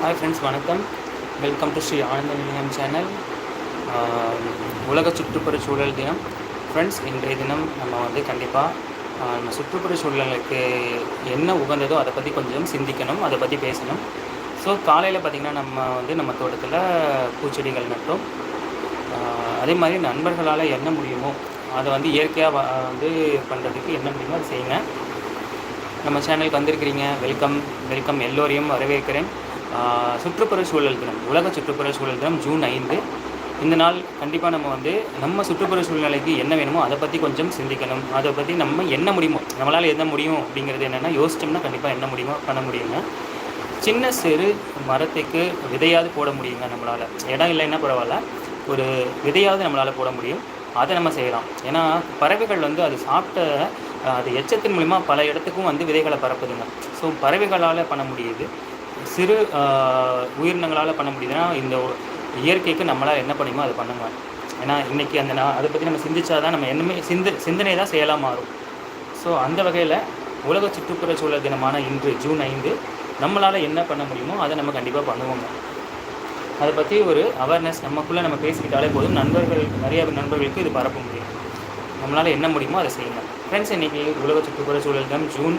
Hi friends வணக்கம். Welcome to Sri Ananda Nilayam channel உலக சுற்றுப்புற சூழல் தினம். ஃப்ரெண்ட்ஸ் இன்றைய தினம் நம்ம வந்து கண்டிப்பாக நம்ம சுற்றுப்புற சூழலுக்கு என்ன உகந்ததோ அதை பற்றி கொஞ்சம் சிந்திக்கணும் அதை பற்றி பேசணும். ஸோ காலையில் பார்த்திங்கன்னா நம்ம வந்து நம்ம தோட்டத்தில் பூச்செடிகள் நட்டோம். அதே மாதிரி நண்பர்களால் என்ன முடியுமோ அதை வந்து இயற்கையாக வந்து பண்ணுறதுக்கு என்ன முடியுமோ அதை செய்யுங்க. நம்ம சேனலுக்கு வந்திருக்கிறீங்க. வெல்கம் வெல்கம் எல்லோரையும் வரவேற்கிறேன். சுற்றுப்புற சூழல் தினம் உலக சுற்றுப்புற சூழல் தினம் ஜூன் ஐந்து. இந்த நாள் கண்டிப்பாக நம்ம வந்து நம்ம சுற்றுப்புற சூழ்நிலைக்கு என்ன வேணுமோ அதை பற்றி கொஞ்சம் சிந்திக்கணும். அதை பற்றி நம்ம என்ன முடியுமோ நம்மளால் என்ன முடியும் அப்படிங்கிறது என்னென்னா யோசிச்சோம்னா கண்டிப்பாக என்ன முடியுமோ பண்ண முடியுங்க. சின்ன சிறு மரத்துக்கு விதையாவது போட முடியுங்க நம்மளால். இடம் இல்லைன்னா பரவாயில்ல. ஒரு விதையாவது நம்மளால் போட முடியும். அதை நம்ம செய்யலாம். ஏன்னா பறவைகள் வந்து அது சாப்பிட்ட அது எச்சத்தின் மூலிமா பல இடத்துக்கும் வந்து விதைகளை பரப்புதுங்க. ஸோ பறவைகளால் பண்ண முடியுது. சிறு உயிரினங்களால் பண்ண முடியுதுன்னா இந்த இயற்கைக்கு நம்மளால் என்ன பண்ணியுமோ அதை பண்ணுங்க. ஏன்னா இன்றைக்கி அந்த நான் அதை பற்றி நம்ம சிந்திச்சா தான் நம்ம என்னமே சிந்து சிந்தனை தான் செயலாக மாறும். ஸோ அந்த வகையில் உலக சுற்றுப்புற சூழல் தினமான இன்று ஜூன் ஐந்து நம்மளால் என்ன பண்ண முடியுமோ அதை நம்ம கண்டிப்பாக பண்ணுவோங்க. அதை பற்றி ஒரு அவேர்னஸ் நமக்குள்ளே நம்ம பேசிக்கிட்டாலே போதும். நண்பர்கள் நிறைய நண்பர்களுக்கு இது பரப்ப முடியும். நம்மளால் என்ன முடியுமோ அதை செய்யுங்க. ஃப்ரெண்ட்ஸ் இன்றைக்கி உலக சுற்றுப்புற சூழல் தினம் ஜூன்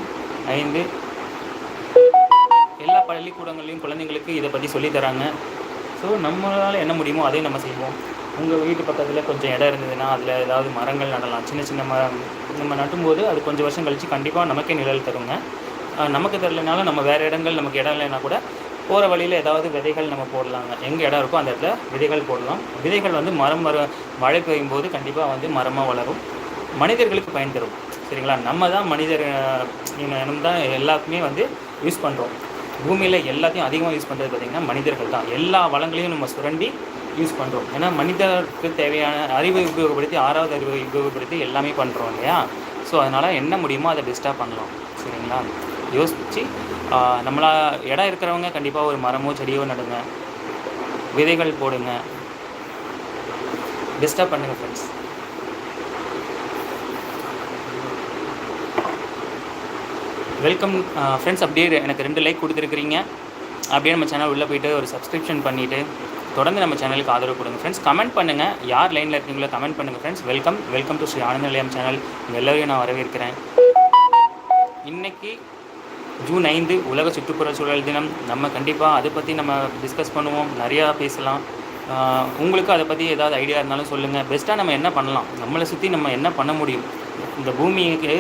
ஐந்து பள்ளிக்கூடங்கள்லையும் குழந்தைங்களுக்கு இதை பற்றி சொல்லித் தராங்க. ஸோ நம்மளால் என்ன முடியுமோ அதையும் நம்ம செய்வோம். உங்கள் வீட்டு பக்கத்தில் கொஞ்சம் இடம் இருந்ததுன்னா அதில் ஏதாவது மரங்கள் நடலாம். சின்ன சின்ன மரம் நம்ம நட்டும்போது அது கொஞ்சம் வருஷம் கழித்து கண்டிப்பாக நமக்கே நிழல் தருங்க. நமக்கு தெரிலனாலும் நம்ம வேறு இடங்கள் நமக்கு இடம் இல்லைன்னா கூட போகிற வழியில் ஏதாவது விதைகள் நம்ம போடலாங்க. எங்கே இடம் இருக்கோ அந்த இடத்துல விதைகள் போடலாம். விதைகள் வந்து மரம் வர மழை பெய்யும் போது கண்டிப்பாக வந்து மரமாக வளரும். மனிதர்களுக்கு பயன் தரும். சரிங்களா? நம்ம தான் மனிதர் இனம் தான் எல்லாருக்குமே வந்து யூஸ் பண்ணுறோம் பூமியில் எல்லாத்தையும் அதிகமாக யூஸ் பண்ணுறது பார்த்திங்கன்னா மனிதர்கள் தான். எல்லா வளங்களையும் நம்ம சுரண்டி யூஸ் பண்ணுறோம் ஏன்னா மனிதருக்கு தேவையான அறிவை உபயோகப்படுத்தி ஆறாவது அறிவை உபயோகப்படுத்தி எல்லாமே பண்ணுறோம் இல்லையா? ஸோ அதனால் என்ன முடியுமோ அதை பெஸ்ட்டாக பண்ணலாம். சரிங்களா? யோசித்து நம்மளா இடம் இருக்கிறவங்க கண்டிப்பாக ஒரு மரமோ செடியோ நடுங்க விதைகள் போடுங்க. பெஸ்ட்டாக பண்ணுங்கள் ஃப்ரெண்ட்ஸ் வெல்கம் ஃப்ரெண்ட்ஸ் uh, அப்படியே எனக்கு ரெண்டு லைக் கொடுத்துருக்கிறீங்க. அப்படியே நம்ம சேனல் உள்ளே போயிட்டு ஒரு சப்ஸ்கிரிப்ஷன் பண்ணிவிட்டு தொடர்ந்து நம்ம சேனலுக்கு ஆதரவு கொடுங்க. ஃப்ரெண்ட்ஸ் கமெண்ட் பண்ணுங்கள் யார் லைனில் இருக்கீங்களோ கமெண்ட் பண்ணுங்கள் friends welcome welcome to Sri Ananda Nilayam channel எல்லோரையும் நான் வரவேற்கிறேன். இன்றைக்கி ஜூன் ஐந்து உலக சுற்றுப்புற சூழல் தினம். நம்ம கண்டிப்பாக அதை பற்றி நம்ம டிஸ்கஸ் பண்ணுவோம். நிறையா பேசலாம். உங்களுக்கு அதை பற்றி ஏதாவது ஐடியா இருந்தாலும் சொல்லுங்கள் பெஸ்ட்டாக நம்ம என்ன பண்ணலாம்? நம்மளை சுற்றி நம்ம என்ன பண்ண முடியும்? இந்த பூமிக்கு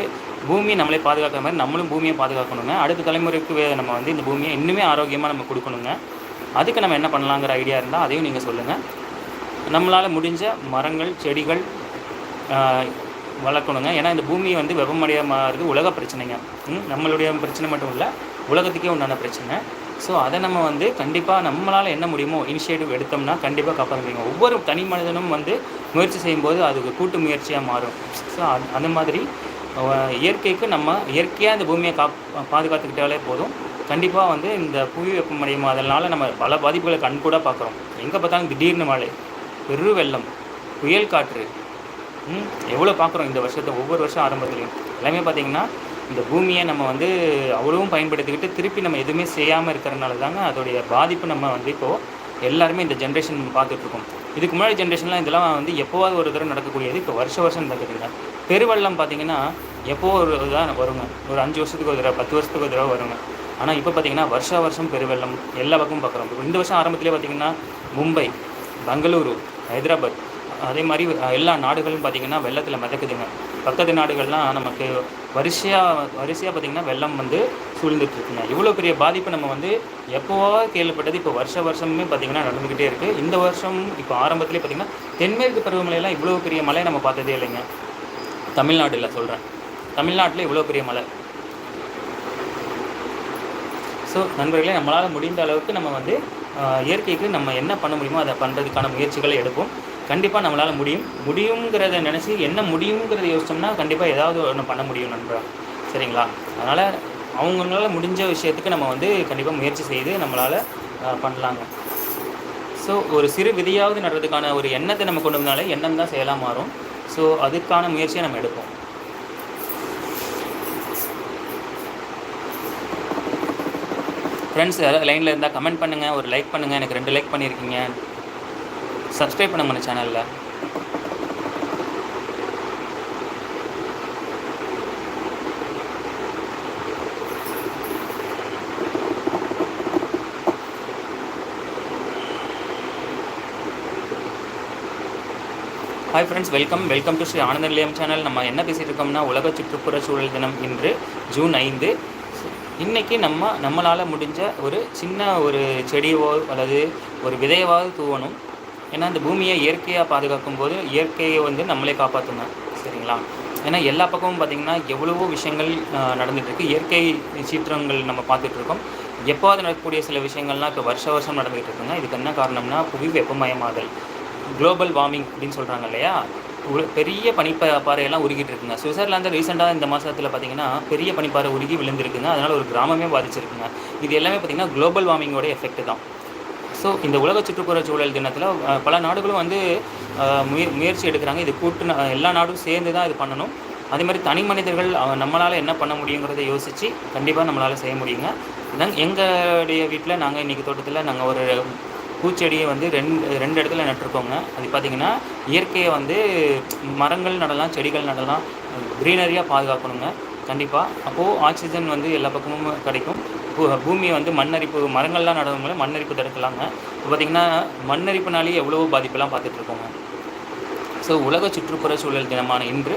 பூமியை நம்மளே பாதுகாக்கிற மாதிரி நம்மளும் பூமியை பாதுகாக்கணுங்க. அடுத்த தலைமுறைக்கு நம்ம வந்து இந்த பூமியை இன்னுமே ஆரோக்கியமாக நம்ம கொடுக்கணுங்க. அதுக்கு நம்ம என்ன பண்ணலாங்கிற ஐடியா இருந்தால் அதையும் நீங்கள் சொல்லுங்கள் நம்மளால் முடிஞ்ச மரங்கள் செடிகள் வளர்க்கணுங்க. ஏன்னா இந்த பூமி வந்து வெப்பமடைய மாறுது உலக பிரச்சனைங்க. ம், நம்மளுடைய பிரச்சனை மட்டும் இல்லை உலகத்துக்கே உண்டான பிரச்சனை. ஸோ அதை நம்ம வந்து கண்டிப்பாக நம்மளால் என்ன முடியுமோ இனிஷியேட்டிவ் எடுத்தோம்னா கண்டிப்பாக காப்பாற்ற முடியும் ஒவ்வொரு தனி மனிதனும் வந்து முயற்சி செய்யும்போது அதுக்கு கூட்டு முயற்சியாக மாறும். ஸோ அந்த மாதிரி இயற்கைக்கு நம்ம இயற்கையாக இந்த பூமியை காப் பாதுகாத்துக்கிட்டாலே போதும். கண்டிப்பாக வந்து இந்த புவி வெப்பமடையும் அதனால் நம்ம பல பாதிப்புகளை கண்கூட பார்க்குறோம். எங்கே பார்த்தாலும் திடீர்னு மழை பெரு வெள்ளம் புயல் காற்று எவ்வளோ பார்க்குறோம் இந்த வருஷத்தை ஒவ்வொரு வருஷம் ஆரம்பத்துலையும். எல்லாமே பார்த்தீங்கன்னா இந்த பூமியை நம்ம வந்து அவ்வளவும் பயன்படுத்திக்கிட்டு திருப்பி நம்ம எதுவுமே செய்யாமல் இருக்கிறனால தாங்க அதோடைய பாதிப்பு நம்ம வந்து இப்போது எல்லாருமே இந்த ஜென்ரேஷன் பார்த்துட்ருக்கோம். இதுக்கு முன்னாடி ஜென்ரேஷன்லாம் இதெல்லாம் வந்து எப்போவாவது ஒரு தடவை நடக்கக்கூடியது இப்போ வருஷ வருஷம் நடக்குதுங்க. பெருவெள்ளம் பார்த்தீங்கன்னா எப்போ ஒரு தான் வருங்க. ஒரு அஞ்சு வருஷத்துக்கு ஒரு தடவை பத்து வருஷத்துக்கு ஒரு தடவை வருங்க. ஆனால் இப்போ பார்த்தீங்கன்னா வருஷா வருஷம் பெருவெள்ளம் எல்லா பக்கமும் பார்க்குறோம். இந்த வருஷம் ஆரம்பத்திலே பார்த்தீங்கன்னா மும்பை பெங்களூரு ஹைதராபாத் அதே மாதிரி எல்லா நாடுகளும் பார்த்திங்கன்னா வெள்ளத்தில் மிதக்குதுங்க. பக்கத்து நாடுகள்லாம் நமக்கு வரிசையாக வரிசையாக பார்த்திங்கன்னா வெள்ளம் வந்து சூழ்ந்துட்டு இருக்குங்க இவ்வளோ பெரிய பாதிப்பு நம்ம வந்து எப்போவா கேள்விப்பட்டது இப்போ வருஷ வருஷமே பார்த்திங்கன்னா நடந்துக்கிட்டே இருக்குது இந்த வருஷம் இப்போ ஆரம்பத்துலேயே பார்த்திங்கன்னா தென்மேற்கு பருவமழையெல்லாம் இவ்வளோ பெரிய மழை நம்ம பார்த்ததே இல்லைங்க. தமிழ்நாட்டில் சொல்கிறேன் தமிழ்நாட்டில் இவ்வளோ பெரிய மழை. ஸோ நண்பர்களே நம்மளால் முடிந்த அளவுக்கு நம்ம வந்து இயற்கைக்கு நம்ம என்ன பண்ண முடியுமோ அதை பண்ணுறதுக்கான முயற்சிகளை எடுப்போம். கண்டிப்பாக நம்மளால் முடியும். முடியுங்கிறத நினச்சி என்ன முடியுங்கிறத யோசிச்சோம்னா கண்டிப்பாக ஏதாவது ஒன்று பண்ண முடியும் நண்பா சரிங்களா? அதனால் அவங்களால முடிஞ்ச விஷயத்துக்கு நம்ம வந்து கண்டிப்பாக முயற்சி செய்து நம்மளால் பண்ணலாங்க. ஸோ ஒரு சிறு விதியாவது நடுறதுக்கான ஒரு எண்ணத்தை நம்ம கொண்டு வந்தாலே எண்ணம் தான் செயலாக மாறும். ஸோ அதுக்கான முயற்சியை நம்ம எடுப்போம். ஃப்ரெண்ட்ஸ் யாராவது லைனில் இருந்தால் கமெண்ட் பண்ணுங்கள் ஒரு லைக் பண்ணுங்கள் எனக்கு ரெண்டு லைக் பண்ணியிருக்கீங்க சப்ஸ்கிரைப் பண்ண మన சேனலில் hi friends welcome welcome to Sri Ananda Nilayam channel நம்ம என்ன பேசிகிட்டு இருக்கோம்னா உலக சுற்றுப்புற சூழல் தினம் இன்று ஜூன் ஐந்து. இன்றைக்கி நம்ம நம்மளால் முடிஞ்ச ஒரு சின்ன ஒரு செடியவோ அல்லது ஒரு விதையவாவது தூவணும். ஏன்னா அந்த பூமியை இயற்கையாக பாதுகாக்கும் போது இயற்கையை வந்து நம்மளே காப்பாற்றுங்க சரிங்களா? ஏன்னா எல்லா பக்கமும் பார்த்திங்கன்னா எவ்வளவோ விஷயங்கள் நடந்துகிட்ருக்கு இயற்கை சீற்றங்கள் நம்ம பார்த்துட்ருக்கோம் எப்போது நடக்கக்கூடிய சில விஷயங்கள்லாம் இப்போ வருஷ வருஷம் நடந்துகிட்டு இருக்குங்க. இதுக்கு என்ன காரணம்னா புவி வெப்பமயமாதல். குளோபல் வார்மிங் அப்படின்னு சொல்கிறாங்க இல்லையா? உ- பெரிய பனிப்ப பாறையெல்லாம் உருகிட்டு இருக்குங்க சுவிட்சர்லாந்து ரீசெண்டாக இந்த மாதத்தில் பார்த்தீங்கன்னா பெரிய பனிப்பாறை உருகி விழுந்திருக்குங்க. அதனால் ஒரு கிராமமே பாதிச்சிருக்குங்க. இது எல்லாமே பார்த்தீங்கன்னா குளோபல் வார்மிங்கோட எஃபெக்ட் தான். ஸோ இந்த உலக சுற்றுப்புற சூழல் தினத்தில் பல நாடுகளும் வந்து முய முயற்சி எடுக்கிறாங்க. இது கூட்டு எல்லா நாடும் சேர்ந்து தான் இது பண்ணணும். அதே மாதிரி தனி மனிதர்கள் நம்மளால் என்ன பண்ண முடியுங்கிறத யோசித்து கண்டிப்பாக நம்மளால் செய்ய முடியுங்க. நாங்கள் எங்களுடைய வீட்டில் நாங்கள் இன்றைக்கி தோட்டத்தில் நாங்கள் ஒரு பூச்செடியை வந்து ரெண்டு ரெண்டு இடத்துல நட்டிருக்கோங்க. அது பார்த்திங்கன்னா இயற்கையை வந்து மரங்கள் நடலாம் செடிகள் நடலாம் க்ரீனரியாக பாதுகாக்கணுங்க. கண்டிப்பாக அப்போது ஆக்சிஜன் வந்து எல்லா பக்கமும் கிடைக்கும். பூமியை வந்து மண்ணரிப்பு மரங்கள்லாம் நடந்தவங்கள மண்ணரிப்பு தடுக்கலாங்க. இப்போ பார்த்திங்கன்னா மண்ணரிப்புனாலேயே எவ்வளவோ பாதிப்பெல்லாம் பார்த்துட்ருக்கோங்க. ஸோ உலக சுற்றுப்புற சூழல் தினமான இன்று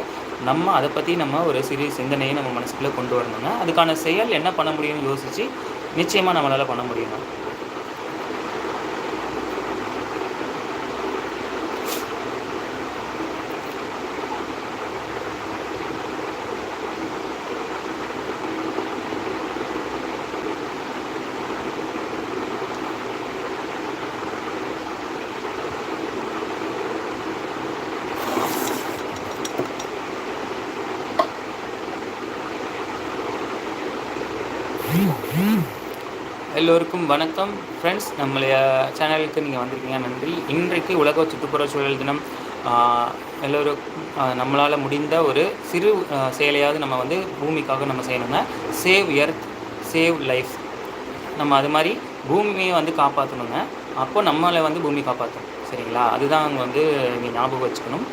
நம்ம அதை பற்றி நம்ம ஒரு சிறிய சிந்தனையை நம்ம மனசுக்குள்ளே கொண்டு வரணுங்க. அதுக்கான செயல் என்ன பண்ண முடியும்னு யோசித்து நிச்சயமாக நம்மளால் பண்ண முடியுங்க. எல்லோருக்கும் வணக்கம். ஃப்ரெண்ட்ஸ் நம்மளைய சேனலுக்கு நீங்கள் வந்திருக்கீங்க நன்றி. இன்றைக்கு உலக சுற்றுப்புற சூழல் தினம். எல்லோரும் எல்லோருக்கும் நம்மளால் முடிந்த ஒரு சிறு செயலையாவது நம்ம வந்து பூமிக்காக நம்ம செய்யணுங்க சேவ் எர்த் சேவ் லைஃப் நம்ம அது மாதிரி பூமியை வந்து காப்பாற்றணுங்க அப்போ நம்மளை வந்து பூமி காப்பாற்றும் சரிங்களா? அதுதான் அங்கே வந்து நீங்கள் ஞாபகம் வச்சுக்கணும்.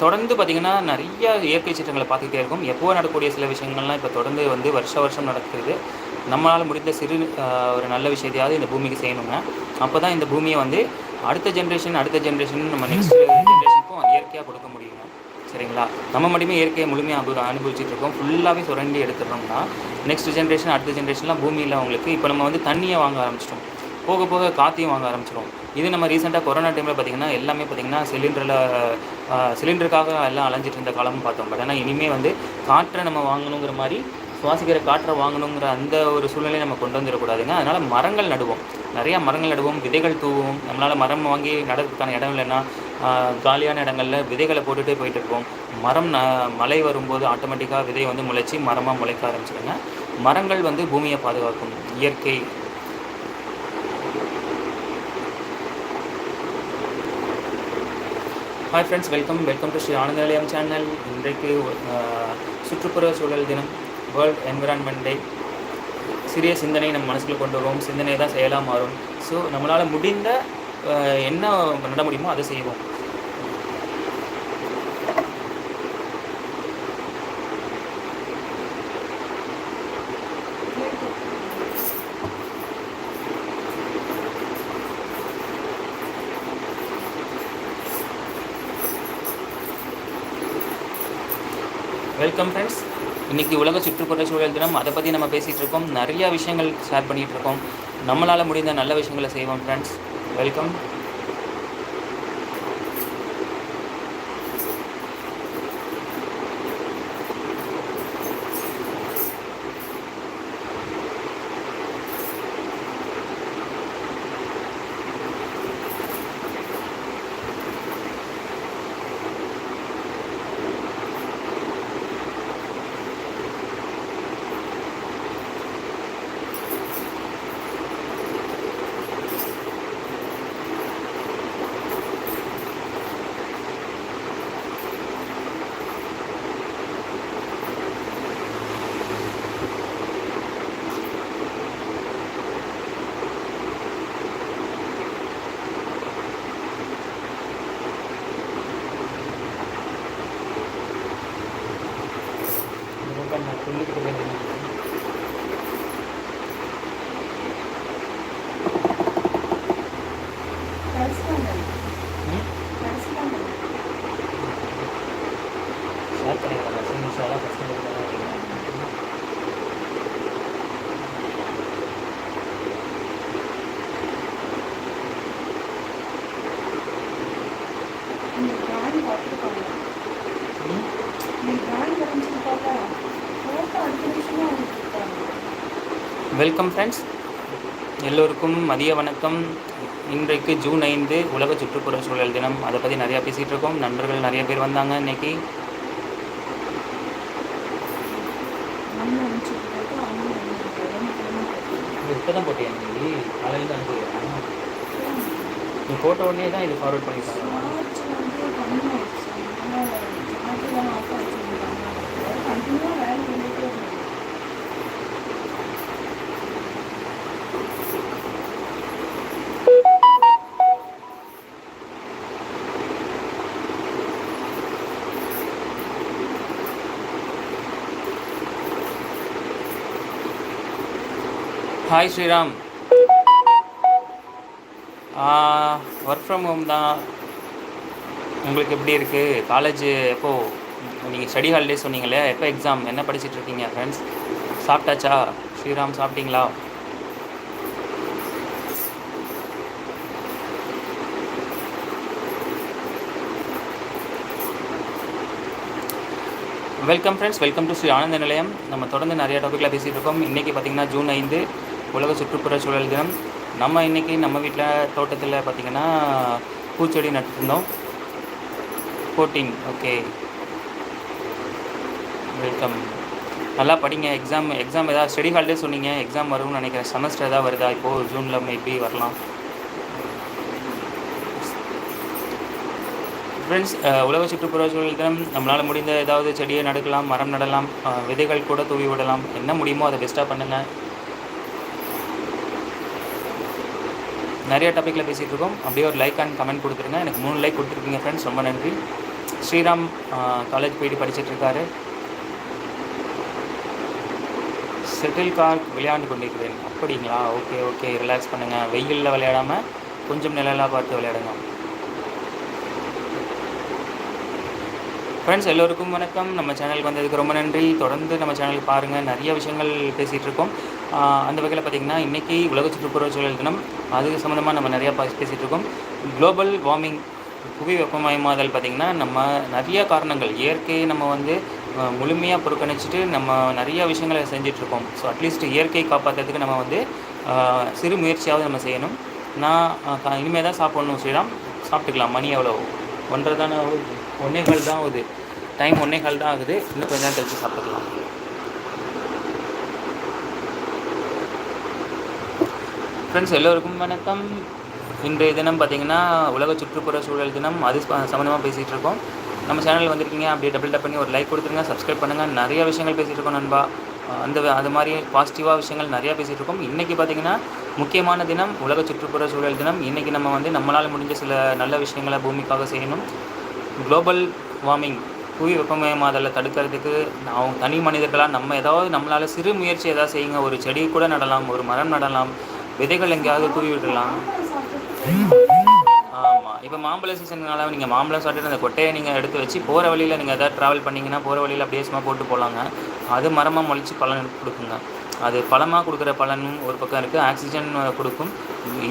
தொடர்ந்து பார்த்திங்கன்னா நிறைய இயற்கை சீற்றங்களை பார்த்துக்கிட்டே இருக்கும். எப்போ நடக்கக்கூடிய சில விஷயங்கள்லாம் இப்போ தொடர்ந்து வந்து வருஷ வருஷம் நடக்குது நம்மளால் முடிந்த சிறு ஒரு நல்ல விஷயத்தையாவது இந்த பூமிக்கு செய்யணுங்க. அப்போ தான் இந்த பூமியை வந்து அடுத்த ஜென்ரேஷன் அடுத்த ஜென்ரேஷன் நம்ம நெக்ஸ்ட் ஜென்ரேஷனுக்கும் இயற்கையாக கொடுக்க முடியுங்க. சரிங்களா? நம்ம மட்டுமே இயற்கையை முழுமையாக அனு அனுபவிச்சுட்டு இருக்கோம். ஃபுல்லாகவே சுரண்டி எடுத்துட்டோம்னா நெக்ஸ்ட் ஜென்ரேஷன் அடுத்த ஜென்ரேஷன்லாம் பூமியில் அவங்களுக்கு இப்போ நம்ம வந்து தண்ணியை வாங்க ஆரம்பிச்சிட்டோம். போக போக காற்றையும் வாங்க ஆரம்பிச்சிடும் இது நம்ம ரீசெண்டாக கொரோனா டைமில் பார்த்திங்கன்னா எல்லாமே பார்த்திங்கன்னா சிலிண்டரில் சிலிண்டருக்காக எல்லாம் அலைஞ்சிட்டு இருந்த காலமும் பார்த்தோம். பட் ஆனால் இனிமேல் வந்து காற்றை நம்ம வாங்கணுங்கிற மாதிரி சுவாசிக்கிற காற்றை வாங்கணுங்கிற அந்த ஒரு சூழ்நிலையை நம்ம கொண்டு வந்துடக்கூடாதுங்க. அதனால் மரங்கள் நடுவோம். நிறையா மரங்கள் நடுவோம் விதைகள் தூவும். நம்மளால் மரம் வாங்கி நடக்கிறதுக்கான இடம் இல்லைன்னா காலியான இடங்களில் விதைகளை போட்டுகிட்டே போயிட்டு இருப்போம். மரம் ந மழை வரும்போது ஆட்டோமேட்டிக்காக விதை வந்து முளைச்சி மரமாக முளைக்க ஆரம்பிச்சிடுங்க. மரங்கள் வந்து பூமியை பாதுகாக்கும். இயற்கை. Hi friends welcome welcome to Sri Ananda Nilayam channel இன்றைக்கு சுற்றுப்புற சூழல் தினம். வேர்ல்ட் என்விரான்மெண்ட் டே சிறிய சிந்தனை நம்ம மனசுக்குள்ள கொண்டு வருவோம். சிந்தனை தான் செயலாக மாறும். ஸோ நம்மளால் முடிந்த என்ன நட முடியுமோ அதை செய்வோம். வெல்கம் ஃப்ரெண்ட்ஸ் இன்றைக்கி உலக சுற்றுப்புற சூழல் தினம். அதை பற்றி நம்ம பேசிகிட்டு இருக்கோம். நிறையா விஷயங்கள் ஷேர் பண்ணிகிட்டு இருக்கோம். நம்மளால் முடிந்த நல்ல விஷயங்களை செய்வோம் ஃப்ரெண்ட்ஸ் வெல்கம் வெல்கம் ஃப்ரெண்ட்ஸ் எல்லோருக்கும் மதிய வணக்கம். இன்றைக்கு ஜூன் ஐந்து உலக சுற்றுப்புற சூழல் தினம். அதை பற்றி நிறையா பேசிகிட்டு இருக்கோம். நண்பர்கள் நிறைய பேர் வந்தாங்க இன்னைக்கு. இப்போ தான் போட்டியா நீ காலையில் தான் நீ போட்ட உடனே தான் இது ஃபார்வர்ட் பண்ணிட்டாங்க hi Sriram work from home தான். உங்களுக்கு எப்படி இருக்குது காலேஜ் எப்போது நீங்கள் ஸ்டடி ஹாலிடே சொன்னீங்களே எப்போ எக்ஸாம் என்ன படிச்சிட்டு இருக்கீங்க ஃப்ரெண்ட்ஸ் சாப்பிட்டாச்சா? ஸ்ரீராம் சாப்பிட்டீங்களா? Welcome friends welcome to Sri Ananda Nilayam நம்ம தொடர்ந்து நிறைய டாப்பிக்கில் பேசிகிட்டு இருக்கோம். இன்றைக்கி பார்த்திங்கன்னா ஜூன் ஐந்து. உலக சுற்றுப்புற சூழல் தினம். நம்ம இன்றைக்கி நம்ம வீட்டில் தோட்டத்தில் பார்த்திங்கன்னா பூச்செடி நட்டுருந்தோம். ஃபோர்டீன் ஓகே வெல்கம் நல்லா படிங்க. எக்ஸாம் எக்ஸாம் ஏதாவது ஸ்டடி ஹாலிடே சொன்னீங்க. எக்ஸாம் வரும்னு நினைக்கிறேன். செமஸ்டர் ஏதாவது வருதா? இப்போது ஜூனில் மேபி வரலாம். ஃப்ரெண்ட்ஸ் உலக சுற்றுப்புற சூழல் தினம். நம்மளால் முடிந்த ஏதாவது செடியை நடக்கலாம் மரம் நடலாம் விதைகள் கூட தூவி விடலாம். என்ன முடியுமோ அதை பெஸ்ட்டாக பண்ணுங்கள் நிறைய டாப்பிக்கில் பேசிகிட்டு இருக்கோம் அப்படியே ஒரு லைக் அண்ட் கமெண்ட் கொடுத்துருங்க. எனக்கு மூணு லைக் கொடுத்துருக்கீங்க ஃப்ரெண்ட்ஸ் ரொம்ப நன்றி. ஸ்ரீராம் காலேஜ் போயிட்டு படிச்சுட்டு இருக்காரு செட்டில் கார்க் விளையாண்டு கொண்டிருக்கிறேன். அப்படிங்களா? ஓகே ஓகே ரிலாக்ஸ் பண்ணுங்கள் வெயிலில் விளையாடாமல் கொஞ்சம் நிழலாக பார்த்து விளையாடுங்க. ஃப்ரெண்ட்ஸ் எல்லோருக்கும் வணக்கம். நம்ம சேனலுக்கு வந்ததுக்கு ரொம்ப நன்றி. தொடர்ந்து நம்ம சேனலுக்கு பாருங்கள் நிறைய விஷயங்கள் பேசிகிட்டு இருக்கோம் அந்த வகையில் பார்த்திங்கன்னா இன்றைக்கி உலக சுற்றுப்புற சூழல் தினம். அதுக்கு சம்மந்தமாக நம்ம நிறையா பேசிகிட்டு இருக்கோம். குளோபல் வார்மிங் புவி வெப்பமயமாதல் பார்த்திங்கன்னா நம்ம நிறைய காரணங்கள் இயற்கையை நம்ம வந்து முழுமையாக புறக்கணிச்சிட்டு நம்ம நிறைய விஷயங்களை செஞ்சிட்ருக்கோம் ஸோ அட்லீஸ்ட் இயற்கையை காப்பாற்றுறதுக்கு நம்ம வந்து சிறு முயற்சியாவது நம்ம செய்யணும். நான் இனிமேல் தான் சாப்பிட்ணும் ஸ்ரீராம். சாப்பிட்டுக்கலாம். மணி எவ்வளோ ஒன்றரை தானே ஆகுது? ஒன்றே கால் தான் ஆகுது. டைம் ஒன்றே கால் தான் ஆகுது. இன்னும் கொஞ்சம் நேரம் கழிச்சு சாப்பிட்டுக்கலாம். ஃப்ரெண்ட்ஸ் எல்லோருக்கும் வணக்கம். இன்றைய தினம் பார்த்திங்கன்னா உலக சுற்றுப்புற சூழல் தினம். அது சம்மந்தமாக பேசிகிட்டு இருக்கோம். நம்ம சேனல் வந்திருக்கீங்க அப்படியே டபுள் டப் பண்ணி ஒரு லைக் கொடுத்துருங்க சப்ஸ்கிரைப் பண்ணுங்கள் நிறைய விஷயங்கள் பேசிகிட்டு இருக்கோம் நண்பா. அந்த அது மாதிரி பாசிட்டிவாக விஷயங்கள் நிறையா பேசிகிட்டு இருக்கோம். இன்றைக்கி பார்த்திங்கன்னா முக்கியமான தினம் உலக சுற்றுப்புற சூழல் தினம். இன்றைக்கி நம்ம வந்து நம்மளால் முடிஞ்ச சில நல்ல விஷயங்களை பூமிக்காக செய்யணும். குளோபல் வார்மிங் புவி வெப்பமயமாதலை தடுக்கிறதுக்கு அவங்க தனி மனிதர்களாக நம்ம ஏதாவது நம்மளால் சிறு முயற்சி ஏதாவது செய்யுங்க. ஒரு செடி கூட நடலாம் ஒரு மரம் நடலாம். விதைகள் எங்கேயாவது தூவி விடலாம் ஆமாம் இப்போ மாம்பழ சீசன்னால நீங்கள் மாம்பழம் சாப்பிட்டு அந்த கொட்டையை நீங்கள் எடுத்து வச்சு போகிற வழியில் நீங்கள் எதாவது ட்ராவல் பண்ணிங்கன்னா போகிற வழியில் அப்படியே சும்மா போட்டு போகலாங்க அது மரமாக முளைச்சி பலன் கொடுக்குங்க. அது பழமாக கொடுக்குற பலனும் ஒரு பக்கம் இருக்குது ஆக்சிஜன் கொடுக்கும்.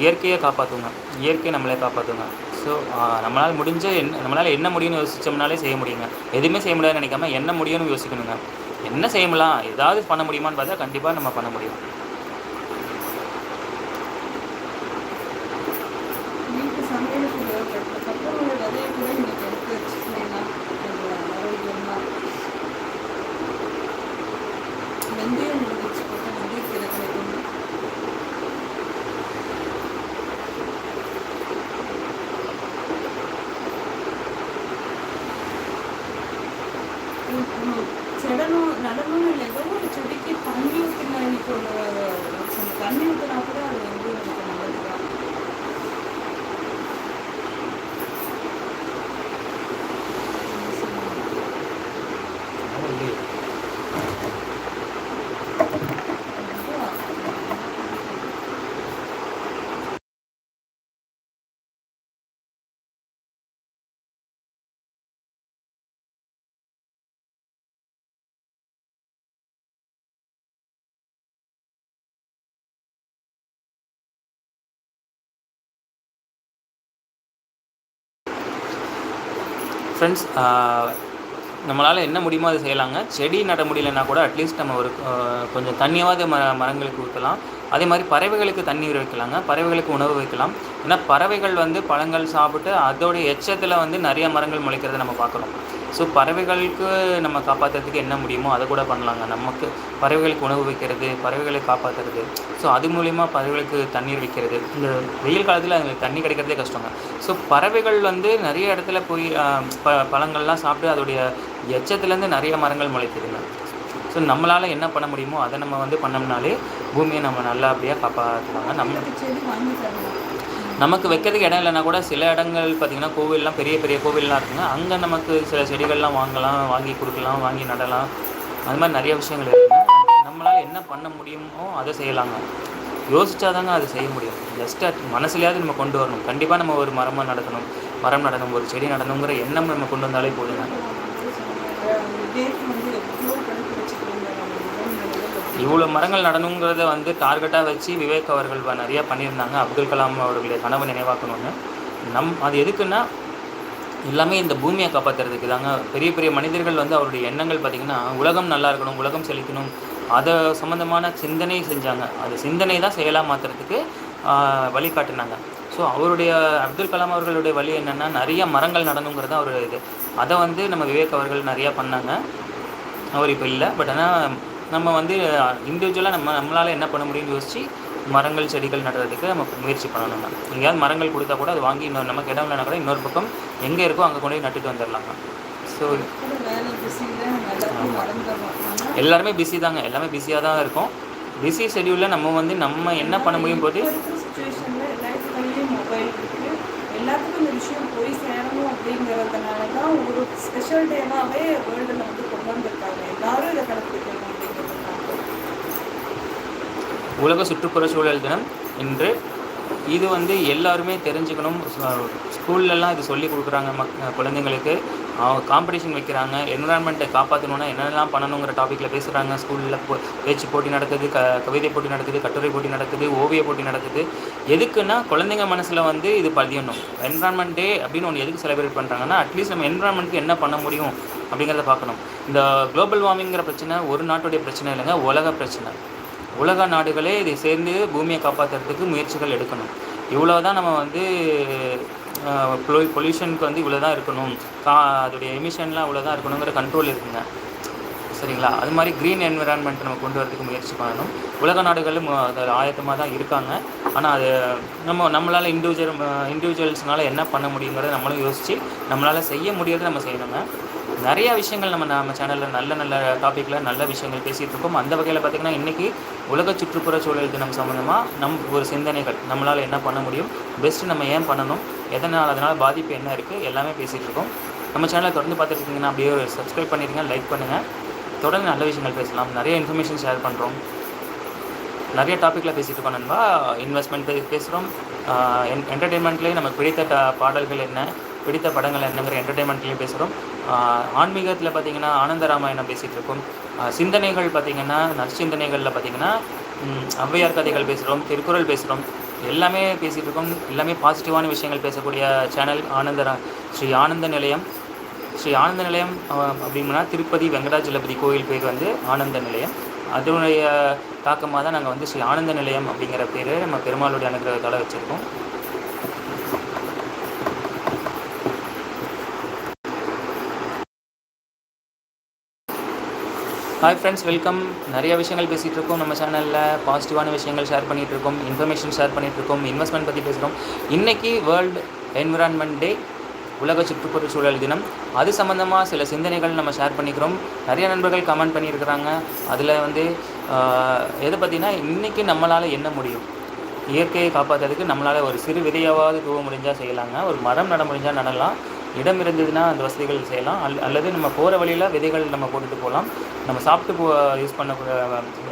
இயற்கையை காப்பாற்றுங்க இயற்கையை நம்மளே காப்பாற்றுங்க ஸோ நம்மளால் முடிஞ்ச என்ன நம்மளால் என்ன முடியும்னு யோசிச்சோம்னாலே செய்ய முடியுங்க. எதுவுமே செய்ய முடியாதுன்னு நினைக்காம என்ன முடியும்னு யோசிக்கணுங்க. என்ன செய்யலாம்? ஏதாவது பண்ண முடியுமான்னு பார்த்தா கண்டிப்பாக நம்ம பண்ண முடியும் வீட்டு சமையலுக்கு தேவைப்படுற கப்பலோட விதையை கூட இன்னைக்கு எடுத்து வச்சுக்கலாம் கொஞ்சம் ஆரோக்கியமா வெந்தயம் முடிச்சு போட்டு வெந்தய கீரை கிடைக்கும் செடணும் நடணும்னு இல்லை ஏதோ ஒரு செடிக்கு தண்ணி ஊற்றினா இன்னைக்கு ஒரு அந்த தண்ணி ஊற்றினா கூட அது வந்து நமக்கு நல்லது தான் ஃப்ரெண்ட்ஸ் நம்மளால் என்ன முடியுமோ அதை செய்யலாங்க. செடி நட முடியலன்னா கூட அட்லீஸ்ட் நம்ம ஒரு கொஞ்சம் தண்ணியாவது ம மரங்களுக்கு ஊற்றலாம். அதே மாதிரி பறவைகளுக்கு தண்ணீர் வைக்கலாங்க. பறவைகளுக்கு உணவு வைக்கலாம். ஏன்னா பறவைகள் வந்து பழங்கள் சாப்பிட்டு அதோடைய எச்சத்தில் வந்து நிறைய மரங்கள் முளைக்கிறத நம்ம பார்க்குறோம். ஸோ பறவைகளுக்கு நம்ம காப்பாற்றுறதுக்கு என்ன முடியுமோ அதை கூட பண்ணலாங்க. நமக்கு பறவைகளுக்கு உணவு வைக்கிறது பறவைகளை காப்பாற்றுறது ஸோ அது மூலிமா பறவைகளுக்கு தண்ணீர் வைக்கிறது. இந்த வெயில் காலத்தில் அதுங்களுக்கு தண்ணி கிடைக்கிறதே கஷ்டங்க. ஸோ பறவைகள் வந்து நிறைய இடத்துல போய் ப பழங்கள்லாம் சாப்பிட்டு அதோடைய எச்சத்துலேருந்து நிறைய மரங்கள் முளைக்குதுங்க. ஸோ நம்மளால் என்ன பண்ண முடியுமோ அதை நம்ம வந்து பண்ணோம்னாலே பூமியை நம்ம நல்லபடியாக காப்பாற்றலாங்க நம்ம நமக்கு வைக்கிறதுக்கு இடம் இல்லைன்னா கூட சில இடங்கள் பார்த்திங்கன்னா கோவில்லாம் பெரிய பெரிய கோவில்லாம் இருக்குங்க. அங்கே நமக்கு சில செடிகள்லாம் வாங்கலாம் வாங்கி கொடுக்கலாம் வாங்கி நடலாம். அது மாதிரி நிறைய விஷயங்கள் இருக்குங்க. நம்மளால் என்ன பண்ண முடியுமோ அதை செய்யலாங்க. யோசிச்சாதாங்க அதை செய்ய முடியும். ஜஸ்ட் மனசுலையாவது நம்ம கொண்டு வரணும். கண்டிப்பாக நம்ம ஒரு மரமாக நடக்கணும் மரம் நடணும் ஒரு செடி நடணுங்கிற எண்ணம் நம்ம கொண்டு வந்தாலே போதுங்க டேட் வந்து எவ்வளோ கணக்கு வச்சுக்கிறீங்க நம்ம இவ்வளோ மரங்கள் நடணுங்கிறத வந்து டார்கெட்டாக வச்சு விவேக் அவர்கள் வ- பண்ணியிருந்தாங்க. அப்துல் கலாம் அவர்களுடைய கனவு நினைவாக்கணும்னு. நம் அது எதுக்குன்னா எல்லாமே இந்த பூமியை காப்பாற்றுறதுக்கு தாங்க. பெரிய பெரிய மனிதர்கள் வந்து அவருடைய எண்ணங்கள் பார்த்திங்கன்னா உலகம் நல்லா இருக்கணும் உலகம் செழிக்கணும். அதை சம்மந்தமான சிந்தனை செஞ்சாங்க. அது சிந்தனை தான் செயலாக மாற்றுறதுக்கு வழிகாட்டினாங்க. ஸோ அவருடைய அப்துல் கலாம் அவர்களுடைய வழி என்னென்னா நிறைய மரங்கள் நடணுங்கிறது அவர் இது. அதை வந்து நம்ம விவேக் அவர்கள் நிறையா பண்ணாங்க. அவர் இப்போ இல்லை பட் ஆனால் நம்ம வந்து இண்டிவிஜுவலாக நம்ம நம்மளால் என்ன பண்ண முடியும்னு யோசித்து மரங்கள் செடிகள் நடுறதுக்கு நம்ம முயற்சி பண்ணணுங்க எங்கேயாவது மரங்கள் கொடுத்தா கூட அது வாங்கி இன்னொரு நமக்கு இடம் இல்லைனா கூட இன்னொரு பக்கம் எங்கே இருக்கோ அங்கே கொண்டு போய் நட்டுட்டு வந்துடலாங்க ஸோ எல்லாருமே பிஸி தாங்க. எல்லாமே பிஸியாக தான் இருக்கும். பிஸி ஷெடியூலில் நம்ம வந்து நம்ம என்ன பண்ண முடியும் போது எல்லாத்துக்கும் இந்த விஷயம் போய் சேரணும் அப்படிங்கிறதுனால தான் ஒரு ஸ்பெஷல் டேவாகவே வேர்ல்டில் வந்து கொண்டு வந்திருக்காங்க. எல்லாரும் இதை கடைப்பிடிக்கணும். உலக சுற்றுப்புற சூழல் தினம் இன்று. இது வந்து எல்லாருமே தெரிஞ்சுக்கணும். ஸ்கூல்லலாம் இது சொல்லி கொடுக்குறாங்க மக் குழந்தைங்களுக்கு. அவங்க காம்படிஷன் வைக்கிறாங்க. என்விரான்மெண்ட்டை காப்பாற்றணுன்னா என்னென்னலாம் பண்ணணுங்கிற டாப்பிக்கில் பேசுகிறாங்க ஸ்கூலில் பேச்சு போட்டி நடக்குது க கவிதை போட்டி நடக்குது கட்டுரை போட்டி நடக்குது ஓவிய போட்டி நடக்குது. எதுக்குன்னா குழந்தைங்க மனசில் வந்து இது பதியணும். என்விரான்மெண்ட் டே அப்படின்னு ஒன்று எதுக்கு செலிப்ரேட் பண்ணுறாங்கன்னா அட்லீஸ்ட் நம்ம என்விரான்மெண்ட்டுக்கு என்ன பண்ண முடியும் அப்படிங்கிறத பார்க்கணும். இந்த குளோபல் வார்மிங்கிற பிரச்சனை ஒரு நாட்டுடைய பிரச்சனை இல்லைங்க உலக பிரச்சனை. உலக நாடுகளே இதை சேர்ந்து பூமியை காப்பாற்றுறதுக்கு முயற்சிகள் எடுக்கணும். இவ்வளோ தான் நம்ம வந்து பொல்யூஷனுக்கு வந்து இவ்வளோ தான் இருக்கணும். கா அதோடைய எமிஷன்லாம் இவ்வளோ தான் இருக்கணுங்கிற கண்ட்ரோல் இருக்குங்க. சரிங்களா? அது மாதிரி க்ரீன் என்விரான்மெண்ட் நம்ம கொண்டு வரதுக்கு முயற்சி பண்ணணும். உலக நாடுகளும் அதில் ஆயத்தமாக தான் இருக்காங்க. ஆனால் அது நம்ம நம்மளால் இண்டிவிஜுவல் இண்டிவிஜுவல்ஸ்னால என்ன பண்ண முடியுங்கிறத நம்மளும் யோசித்து நம்மளால் செய்ய முடியறதை நம்ம செய்யணுங்க. நிறைய விஷயங்கள் நம்ம நம்ம சேனலில் நல்ல நல்ல டாப்பிக்கில் நல்ல விஷயங்கள் பேசிகிட்டு இருக்கோம். அந்த வகையில் பார்த்திங்கன்னா இன்றைக்கி உலக சுற்றுப்புற சூழல் தினம் சம்மந்தமாக நம் ஒரு சிந்தனைகள் நம்மளால் என்ன பண்ண முடியும் பெஸ்ட்டு நம்ம ஏன் பண்ணணும் எதனால் அதனால் பாதிப்பு என்ன இருக்குது எல்லாமே பேசிகிட்டு இருக்கோம். நம்ம சேனலை தொடர்ந்து பார்த்துட்டு இருக்கீங்கன்னா அப்படியே ஒரு சப்ஸ்கிரைப் பண்ணிடுங்க லைக் பண்ணுங்கள் தொடர்ந்து நல்ல விஷயங்கள் பேசலாம். நிறைய இன்ஃபர்மேஷன் ஷேர் பண்ணுறோம் நிறைய டாப்பிக்கில் பேசிட்டு இருக்கோம் நண்பா. இன்வெஸ்ட்மெண்ட் பேசுகிறோம் பேசுகிறோம் என்டர்டெயின்மெண்ட்லேயும் நமக்கு பிடித்த ட பாடல்கள் என்ன? பிடித்த படங்கள் என்னங்கிற என்டர்டெயின்மெண்ட்லேயும் பேசுகிறோம் ஆன்மீகத்தில் பார்த்தீங்கன்னா ஆனந்த ராமாயணம் பேசிகிட்டு இருக்கோம். சிந்தனைகள் பார்த்திங்கன்னா நற்சிந்தனைகளில் பார்த்தீங்கன்னா ஔவையார் கதைகள் பேசுகிறோம் திருக்குறள் பேசுகிறோம் எல்லாமே பேசிகிட்டு இருக்கோம். எல்லாமே பாசிட்டிவான விஷயங்கள் பேசக்கூடிய சேனல் ஆனந்த ரா- ஸ்ரீ ஆனந்த நிலையம். ஸ்ரீ ஆனந்த நிலையம் அப்படின்னா திருப்பதி வெங்கடாஜலபதி கோயில் பேர் வந்து ஆனந்த நிலையம். அதனுடைய தாக்கமாக தான் நாங்கள் வந்து ஸ்ரீ ஆனந்த நிலையம் அப்படிங்கிற பேர் நம்ம பெருமாளுடைய அனுகிரகத்தால் வச்சுருக்கோம். ஹாய் ஃப்ரெண்ட்ஸ் வெல்கம் நிறைய விஷயங்கள் பேசிகிட்டு இருக்கோம். நம்ம சேனலில் பாசிட்டிவான விஷயங்கள் ஷேர் பண்ணிகிட்டு இருக்கோம். இன்ஃபர்மேஷன் ஷேர் பண்ணிகிட்டு இருக்கோம். இன்வெஸ்ட்மெண்ட் பற்றி பேசுகிறோம் இன்றைக்கி வேர்ல்டு என்விரான்மெண்ட் டே உலக சுற்றுப்புற சூழல் தினம். அது சம்மந்தமாக சில சிந்தனைகள் நம்ம ஷேர் பண்ணிக்கிறோம். நிறைய நண்பர்கள் கமெண்ட் பண்ணியிருக்கிறாங்க. அதில் வந்து எதை பற்றினா இன்றைக்கி நம்மளால் என்ன முடியும்? இயற்கையை காப்பாற்றுறதுக்கு நம்மளால் ஒரு சிறு விதையாவது தூவ முடிஞ்சால் செய்யலாங்க. ஒரு மரம் நட முடிஞ்சால் நடலாம். இடம் இருந்ததுன்னா அந்த வசதிகள் செய்யலாம். அல் அல்லது நம்ம போகிற வழியில் விதைகள் நம்ம போட்டுட்டு போகலாம். நம்ம சாப்பிட்டு போ யூஸ் பண்ணக்கூடிய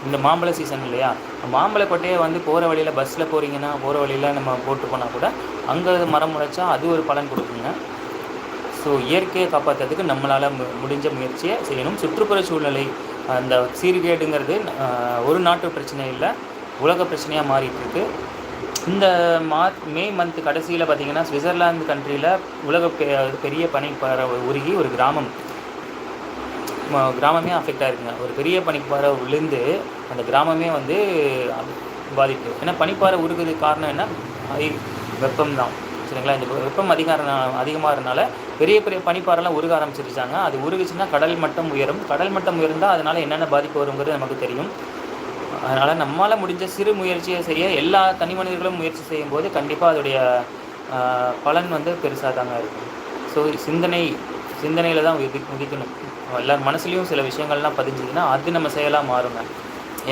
இந்த மாம்பழ சீசன் இல்லையா? மாம்பழ கொட்டையை வந்து போகிற வழியில் பஸ்ஸில் போகிறீங்கன்னா போகிற வழியில் நம்ம போட்டு போனால் கூட அங்கே மரம் முளைச்சா அது ஒரு பலன் கொடுக்குங்க. ஸோ இயற்கையை காப்பாற்றுறதுக்கு நம்மளால் மு முடிஞ்ச முயற்சியை செய்யணும். சுற்றுப்புற சூழ்நிலை அந்த சீர்கேடுங்கிறது ஒரு நாட்டு பிரச்சனை இல்லை உலக பிரச்சனையாக மாறிட்டு இருக்கு. இந்த மார்ச் மே மந்த் கடைசியில் பார்த்தீங்கன்னா சுவிட்சர்லாந்து கண்ட்ரியில் உலக பெரிய பனி உருகி ஒரு கிராமம். கிராமமே அஃபெக்ட் ஆயிருக்குங்க. ஒரு பெரிய பனிப்பாறை விழுந்து அந்த கிராமமே வந்து பாதிப்பு. ஏன்னா பனிப்பாறை உருகுறதுக்கு காரணம் என்ன? அது வெப்பம் தான். சரிங்களா? இந்த வெப்பம் அதிகாரம் அதிகமாக இருந்தனால பெரிய பெரிய பனிப்பாறைலாம் உருக ஆரம்பிச்சிருச்சாங்க. அது உருகுச்சுன்னா கடல் மட்டம் உயரும். கடல் மட்டம் உயர்ந்தால் அதனால் என்னென்ன பாதிப்பு வருங்கிறது நமக்கு தெரியும். அதனால் நம்மளால் முடிஞ்ச சிறு முயற்சியை செய்ய எல்லா தனி மனிதர்களும் முயற்சி செய்யும்போது கண்டிப்பாக அதோடைய பலன் வந்து பெருசாக தாங்க இருக்கும் ஸோ சிந்தனை சிந்தனையில் தான் உதி உதிக்கணும் எல்லார் மனசுலேயும் சில விஷயங்கள்லாம் பதிஞ்சுதுன்னா அது நம்ம செயலாக மாறுங்க.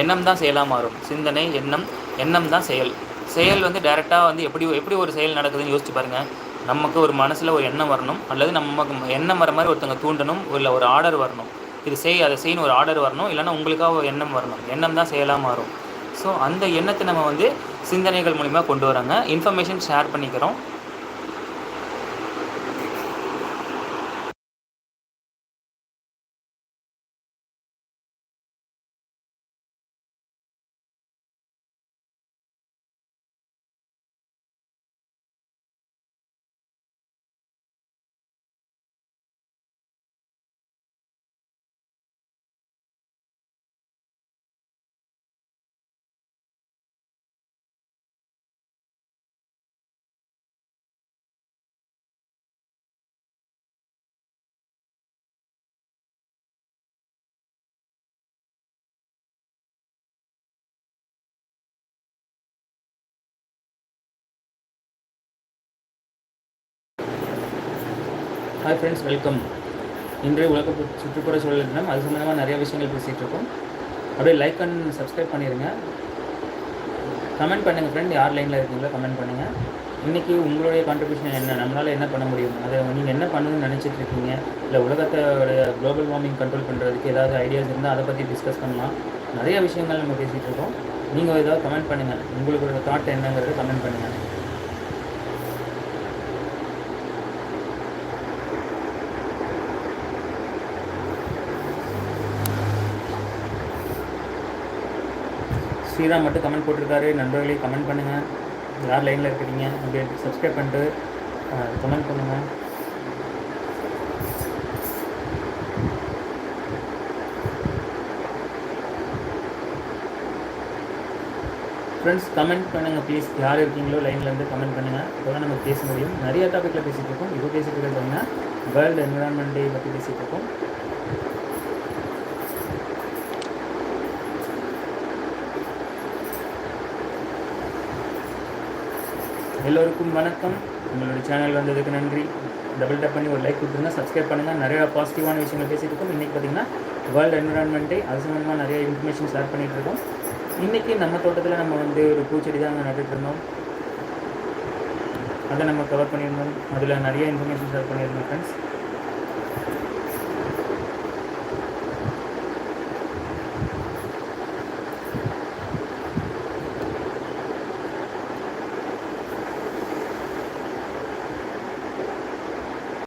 எண்ணம் தான் செயலாக மாறும். சிந்தனை எண்ணம் எண்ணம் தான் செயல். செயல் வந்து டைரெக்டாக வந்து எப்படி எப்படி ஒரு செயல் நடக்குதுன்னு யோசிச்சு பாருங்கள் நமக்கு ஒரு மனசில் ஒரு எண்ணம் வரணும். அல்லது நமக்கு எண்ணம் வர மாதிரி ஒருத்தங்க தூண்டணும். இல்லை ஒரு ஆர்டர் வரணும். இது செய் அதை செய்யணும் ஒரு ஆர்டர் வரணும். இல்லைன்னா உங்களுக்காக ஒரு எண்ணம் வரணும். எண்ணம் தான் செயலாக மாறும். ஸோ அந்த எண்ணத்தை நம்ம வந்து சிந்தனைகள் மூலிமா கொண்டு வராங்க. இன்ஃபர்மேஷன் ஷேர் பண்ணிக்கிறோம். ஹாய் ஃப்ரெண்ட்ஸ் வெல்கம் இன்றைய உலக சுற்றுப்புற சூழல் தினம். அது சம்மந்தமாக நிறைய விஷயங்கள் பேசிகிட்டு இருக்கோம். அப்படியே லைக் அண்ட் சப்ஸ்கிரைப் பண்ணிடுங்க கமெண்ட் பண்ணுங்கள் ஃப்ரெண்ட் யார் லைனில் இருக்கீங்களோ கமெண்ட் பண்ணுங்கள் இன்றைக்கி உங்களுடைய கான்ட்ரிபியூஷன் என்ன? நம்மளால் என்ன பண்ண முடியும்? அதை நீங்கள் என்ன பண்ணணும்னு நினச்சிட்டு இருக்கீங்க? இல்லை உலகத்தோட குளோபல் வார்மிங் கண்ட்ரோல் பண்ணுறதுக்கு ஏதாவது ஐடியாஸ் இருந்தால் அதை பற்றி டிஸ்கஸ் பண்ணலாம். நிறைய விஷயங்கள் நம்ம பேசிகிட்டு இருக்கோம். நீங்கள் ஏதாவது கமெண்ட் பண்ணுங்கள் உங்களோட தாட் என்னங்கிறத கமெண்ட் பண்ணுங்கள் ஸ்ரீராம் மட்டும் கமெண்ட் போட்டிருக்காரு. நண்பர்களே கமெண்ட் பண்ணுங்கள் யார் லைனில் இருக்கிறீங்க? அப்படின்ட்டு சப்ஸ்கிரைப் பண்ணிட்டு கமெண்ட் பண்ணுங்கள் ஃப்ரெண்ட்ஸ் கமெண்ட் பண்ணுங்கள் ப்ளீஸ் யார் இருக்கீங்களோ லைனில் இருந்து கமெண்ட் பண்ணுங்கள் அப்போ தான் நம்ம பேச முடியும். நிறைய டாப்பிக்கில் பேசிகிட்டு இருக்கோம். இப்போ பேசிகிட்டு இருக்கிறது பார்த்தீங்கன்னா வேர்ல்டு என்விரான்மெண்ட் டே பற்றி பேசிகிட்டு இருக்கோம். எல்லோருக்கும் வணக்கம். உங்களோட சேனல் வந்ததுக்கு நன்றி. டபுள் டப் பண்ணி ஒரு லைக் கொடுத்துருங்க சப்ஸ்கிரைப் பண்ணுங்கள் நிறைய பாசிட்டிவான விஷயங்கள் பேசிகிட்டு இருக்கோம். இன்றைக்கி பார்த்திங்கன்னா வேர்ல்டு என்விரான்மெண்ட்டே அது சம்மந்தமாக நிறைய இன்ஃபர்மேஷன் ஷேர் பண்ணிகிட்டு இருக்கோம். இன்றைக்கி நம்ம தோட்டத்தில் நம்ம வந்து ஒரு பூச்செடி தான் நட்டுட்டு இருந்தோம். அதை நம்ம கவர் பண்ணியிருந்தோம். அதில் நிறைய இன்ஃபர்மேஷன் ஷேர் பண்ணியிருந்தோம் ஃப்ரெண்ட்ஸ்